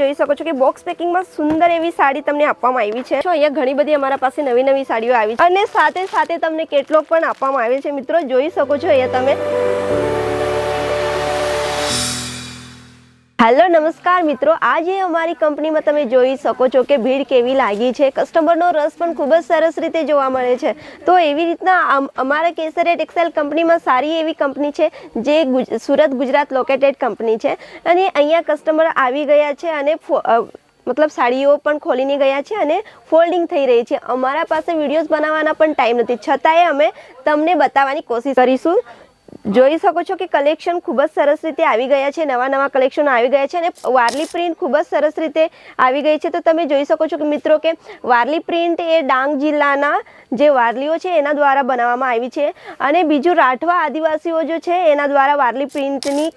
જોઈ શકો છો કે બોક્સ પેકિંગમાં સુંદર એવી સાડી તમને આપવામાં આવી છે. અહીંયા ઘણી બધી અમારા પાસે નવી નવી સાડીઓ આવી છે. અને સાથે સાથે તમને કેટલોગ પણ આપવામાં આવે છે. મિત્રો, જોઈ શકો છો અહીંયા તમે. હેલો, નમસ્કાર મિત્રો. આજે અમારી કંપનીમાં તમે જોઈ શકો છો કે ભીડ કેવી લાગી છે. કસ્ટમરનો રસ પણ ખૂબ જ સરસ રીતે જોવા મળે છે. તો એવી રીતના અમ- અમારા કેસરે ટેક્સટાઇલ કંપનીમાં સારી એવી કંપની છે, જે સુરત ગુજરાત લોકેટેડ કંપની છે. અને અહીંયા કસ્ટમર આવી ગયા છે અને મતલબ સાડીઓ પણ ખોલીને ગયા છે અને ફોલ્ડિંગ થઈ રહી છે. અમારા પાસે વિડીયોઝ બનાવવાના પણ ટાઈમ નથી. છતાંય અમે તમને બતાવવાની કોશિશ કરીશું. જોઈ શકો છો કે કલેક્શન ખૂબ જ સરસ રીતે આવી ગયા છે, નવા નવા કલેક્શન આવી ગયા છે અને વારલી પ્રિન્ટ ખૂબ જ સરસ રીતે આવી ગઈ છે. તો તમે જોઈ શકો છો કે મિત્રો કે વારલી પ્રિન્ટ એ ડાંગ જિલ્લાના જે વારલીઓ છે, એના દ્વારા બનાવવામાં આવી છે. અને બીજું રાઠવા આદિવાસીઓ જો છે, એના દ્વારા વારલી પ્રિન્ટની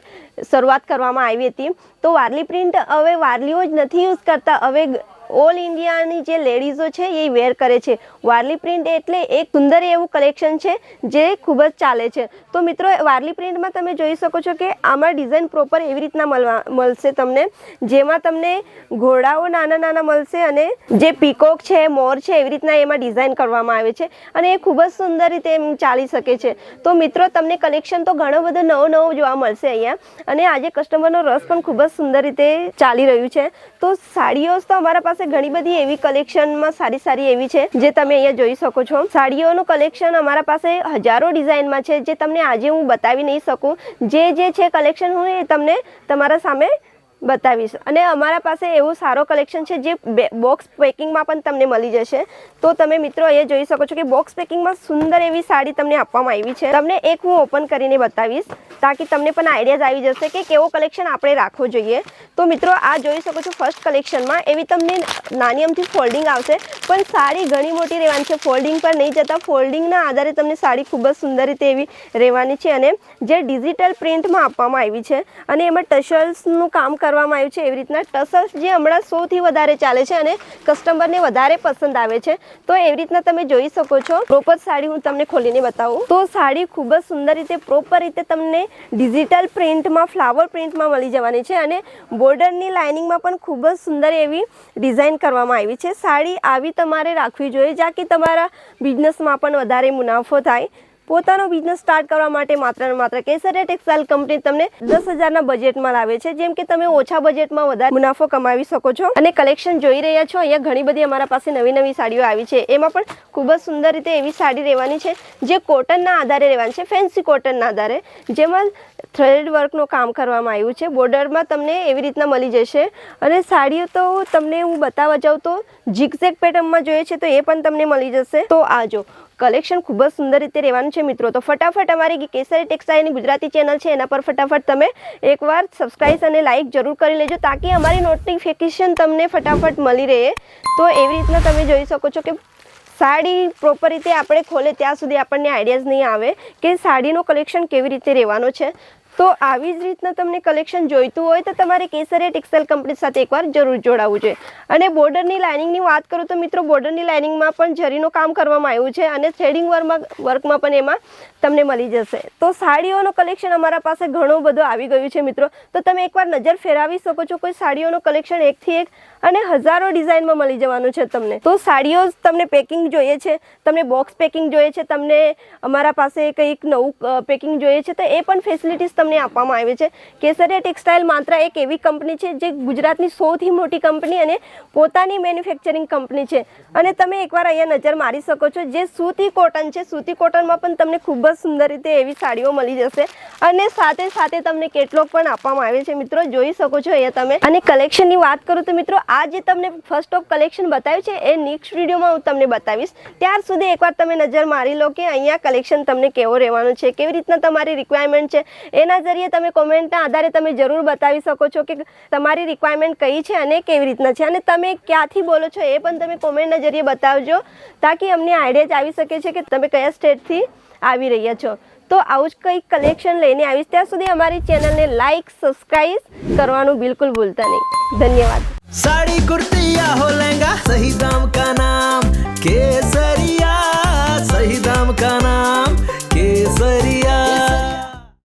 શરૂઆત કરવામાં આવી હતી. તો વારલી પ્રિન્ટ હવે વારલીઓ જ નથી યુઝ કરતા, હવે ઓલ ઇન્ડિયાની જે લેડીઝો છે એ વેર કરે છે. વારલી પ્રિન્ટ એટલે એક સુંદર એવું કલેક્શન છે જે ખૂબ જ ચાલે છે. તો મિત્રો, વારલી પ્રિન્ટમાં તમે જોઈ શકો છો કે આમાં ડિઝાઇન પ્રોપર એવી રીતના મળવા, મળશે તમને, જેમાં તમને ઘોડાઓ નાના નાના મળશે અને જે પીકોક છે, મોર છે, એવી રીતના એમાં ડિઝાઇન કરવામાં આવે છે અને એ ખૂબ જ સુંદર રીતે એમ ચાલી શકે છે. તો મિત્રો, તમને કલેક્શન તો ઘણો બધો નવો નવો જોવા મળશે અહીંયા અને આજે કસ્ટમરનો રસ પણ ખૂબ જ સુંદર રીતે ચાલી રહ્યું છે. તો સાડીઓ તો અમારા પાસે ઘણી બધી એવી કલેક્શનમાં સારી સારી એવી છે, જે તમે અહીંયા જોઈ શકો છો. સાડીઓનું કલેક્શન અમારા પાસે હજારો ડિઝાઇનમાં છે, જે તમને આજે હું બતાવી નહીં શકું. જે જે છે કલેક્શન હું એ તમને તમારા સામે બતાવીશ. અને અમારા પાસે એવું સારો કલેક્શન છે જે બોક્સ પેકિંગમાં પણ તમને મળી જશે. તો તમે મિત્રો અહીંયા જોઈ શકો છો કે બોક્સ પેકિંગમાં સુંદર એવી સાડી તમને આપવામાં આવી છે. તમને એક હું ઓપન કરીને બતાવીશ, તાકી તમને પણ આઈડિયાઝ આવી જશે કે કેવો કલેક્શન આપણે રાખવો જોઈએ. તો મિત્રો, આ જોઈ શકો છો ફર્સ્ટ કલેક્શનમાં એવી તમને નાની અમથી ફોલ્ડિંગ આવશે. પણ સાડી ઘણી મોટી રહેવાની છે. ફોલ્ડિંગ પર નહીં જતા ફોલ્ડિંગના આધારે તમને સાડી ખૂબ જ સુંદર રીતે એવી રહેવાની છે અને જે ડિજિટલ પ્રિન્ટમાં આપવામાં આવી છે અને એમાં ટસલ્સનું કામ કરવામાં આવ્યું છે. એવી રીતના ટસલ્સ જે હમણાં સૌથી વધારે ચાલે છે અને કસ્ટમરને વધારે પસંદ આવે છે. તો એવી રીતના તમે જોઈ શકો છો. પ્રોપર સાડી હું તમને ખોલીને બતાવું. તો સાડી ખૂબ જ સુંદર રીતે પ્રોપર રીતે તમને ડિજિટલ પ્રિન્ટમાં ફ્લાવર પ્રિન્ટમાં મળી જવાની છે અને બોર્ડરની લાઇનિંગમાં પણ ખૂબ જ સુંદર એવી ડિઝાઇન કરવામાં આવી છે. સાડી આવી તમારે રાખવી જોઈએ જ્યાં કે તમારા બિઝનેસમાં પણ વધારે મુનાફો થાય. પોતાનો બિઝનેસ સ્ટાર્ટ કરવા માટે માત્ર ને માત્ર કેસરિયા ટેક્સટાઇલ કંપની તમને દસ હજારના બજેટમાં લાવે છે. જેમ કે તમે ઓછા બજેટમાં વધારે મુનાફો કમાવી શકો છો અને કલેક્શન જોઈ રહ્યા છો. અહીંયા ઘણી બધી અમારા પાસે નવી નવી સાડીઓ આવી છે. એમાં પણ ખૂબ જ સુંદર રીતે એવી સાડી રહેવાની છે, જે કોટનના આધારે રહેવાની છે ફેન્સી કોટનના આધારે. જેમાં થ્રેડ વર્કનું કામ કરવામાં આવ્યું છે. બોર્ડરમાં તમને એવી રીતના મળી જશે. અને સાડીઓ તો તમને હું બતાવવા જાઉં તો ઝીકઝેક પેટર્નમાં જોઈએ છે તો એ પણ તમને મળી જશે. તો આ જો કલેક્શન ખૂબ જ સુંદર રીતે રહેવાનું છે મિત્રો. તો ફટાફટ અમારી કેસરી ટેક્સટાઇલની ગુજરાતી ચેનલ છે, એના પર ફટાફટ તમે એકવાર સબસ્ક્રાઇબ અને લાઇક જરૂર કરી લેજો, તાકી અમારી નોટિફિકેશન તમને ફટાફટ મળી રહે. તો એવી રીતના તમે જોઈ શકો છો કે સાડી પ્રોપર રીતે આપણે ખોલે ત્યાં સુધી આપણને આઈડિયાઝ નહીં આવે કે સાડીનો કલેક્શન કેવી રીતે રહેવાનો છે. તો આવી જ રીતના તમને કલેક્શન જોઈતું હોય તો તમારે કેસરિયા ટેક્સટાઇલ કંપની સાથે એકવાર જરૂર જોડાવવું જોઈએ અને બોર્ડરની લાઇનિંગની વાત કરું તો મિત્રો બોર્ડરની લાઇનિંગમાં પણ જરીનું કામ કરવામાં આવ્યું છે અને થ્રેડિંગ વર્કમાં વર્કમાં પણ એમાં તમને મળી જશે. તો સાડીઓનું કલેક્શન અમારા પાસે ઘણું બધું આવી ગયું છે મિત્રો. તો તમે એકવાર નજર ફેરવી શકો છો કોઈ સાડીઓનું કલેક્શન એકથી એક અને હજારો ડિઝાઇનમાં મળી જવાનું છે તમને. તો સાડીઓ તમને પેકિંગ જોઈએ છે, તમને બોક્સ પેકિંગ જોઈએ છે, તમને અમારા પાસે કંઈક નવું પેકિંગ જોઈએ છે તો એ પણ ફેસિલિટીઝ તમને આપવામાં આવે છે. કેસરિયા ટેક્સટાઇલ માત્ર એક એવી કંપની છે જે ગુજરાતની સૌથી મોટી કંપની અને પોતાની મેન્યુફેક્ચરિંગ કંપની છે. અને તમે એકવાર અહીંયા નજર મારી શકો છો, જે સૂતી કોટન છે, સૂતી કોટનમાં પણ તમને ખૂબ જ સુંદર રીતે એવી સાડીઓ મળી જશે. અને સાથે સાથે તમને કેટલોગ પણ આપવામાં આવે છે મિત્રો, જોઈ શકો છો અહીંયા તમે. અને કલેક્શનની વાત કરું તો મિત્રો, આ જે તમને ફર્સ્ટ ઓફ કલેક્શન બતાવ્યું છે, એ નેક્સ્ટ વિડીયોમાં હું તમને બતાવીશ. ત્યાર સુધી એકવાર તમે નજર મારી લો કે અહીંયા કલેક્શન તમને કેવો રહેવાનું છે, કેવી રીતના તમારી રિક્વાયરમેન્ટ છે. એના જરીએ તમે કોમેન્ટના આધારે તમે જરૂર બતાવી શકો છો કે તમારી રિક્વાયરમેન્ટ કઈ છે અને કેવી રીતના છે. અને તમે ક્યાંથી બોલો છો એ પણ તમે કોમેન્ટના જરીએ બતાવજો, તાકી અમને આઈડિયા જ આવી શકે છે કે તમે કયા સ્ટેટથી આવી રહ્યા છો. તો આવું જ કંઈક કલેક્શન લઈને આવીશ. ત્યાં સુધી અમારી ચેનલને લાઈક સબસ્ક્રાઈબ કરવાનું બિલકુલ ભૂલતા નહીં. ધન્યવાદ. साड़ी